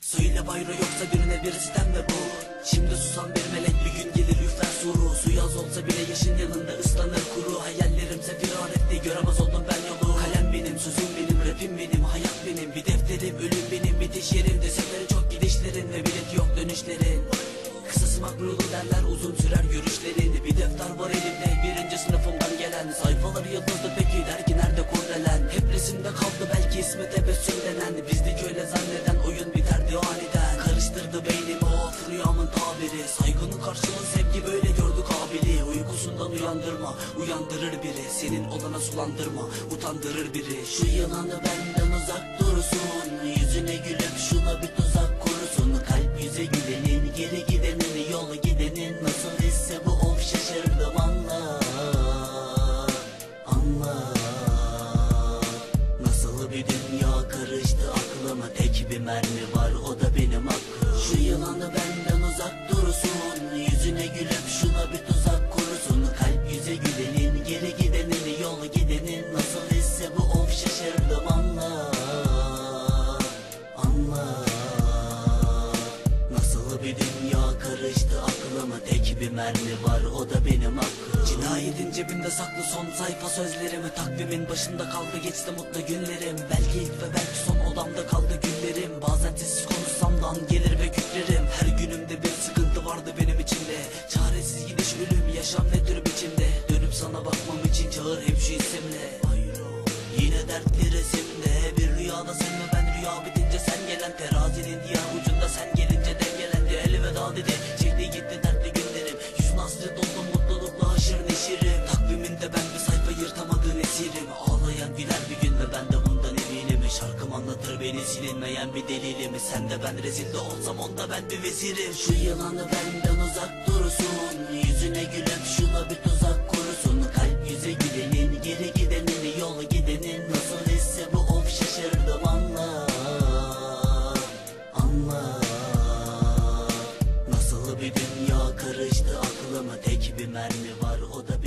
Söyle bayro yoksa birine bir sitem ve bu. Şimdi susan bir melek bir gün gelir suru Su yaz olsa bile yaşın yanında ıslanır kuru. Hayallerimse firar etti göremez oldum ben yolu. Kalem benim sözüm benim rapim benim hayat benim. Bir defterim ölüm benim bitiş yerim Seferi çok gidişlerin ve bilet yok dönüşlerin. Kısası makrulu derler uzun sürer görüşlerin Bir defter var elimde birinci sınıfımdan gelen. Sayfaları yıldızlı peki der ki nerede kurdelen? Hep resimde kaldı belki ismi tebessüm denen tabiri Saygının karşılığı sevgi böyle gördük abili. Uykusundan uyandırma uyandırır biri. Senin olana sulandırma utandırır biri. Şu yılanı benden uzak dursun. Yüzüne gülüp şuna bir tuzak kursun. Kalp yüze gülenin geri gidenin yol gidenin. Nasıl hisse bu of şaşırdım anla Anla Nasıl bir dünya karıştı aklıma. Tek bir mermi var o da benim hakkım. Şu yılanı benden Hisse bu of şaşırdım anla Anla. Nasıl bir dünya karıştı aklıma Tek bir mermi var o da benim hakkım Cinayetin cebinde saklı son sayfa sözlerimi Takvimin başında kaldı geçti mutlu günlerim. Belki ilk ve belki son odamda kaldı günlerim. Bazen sessiz konuşsam da an gelir ve kükrerim Her günümde bir sıkıntı vardı benim içimde. Çaresiz gidiş ölüm yaşam ne tür biçimde? Dönüp sana bakmam için çağır hep isimle Beni silinmeyen bir delilim Sen de ben rezil de olsam onda ben bir vezirim. Şu yılanı benden uzak dursun. Yüzüne gülüp şuna bir tuzak kurusun. Kalp yüze gülenin geri gidenin Yolu gidenin. Nasıl hisse bu? Of şaşırdım anla. Anla. Nasıl bir dünya karıştı aklıma? Tek bir mermi var o da bir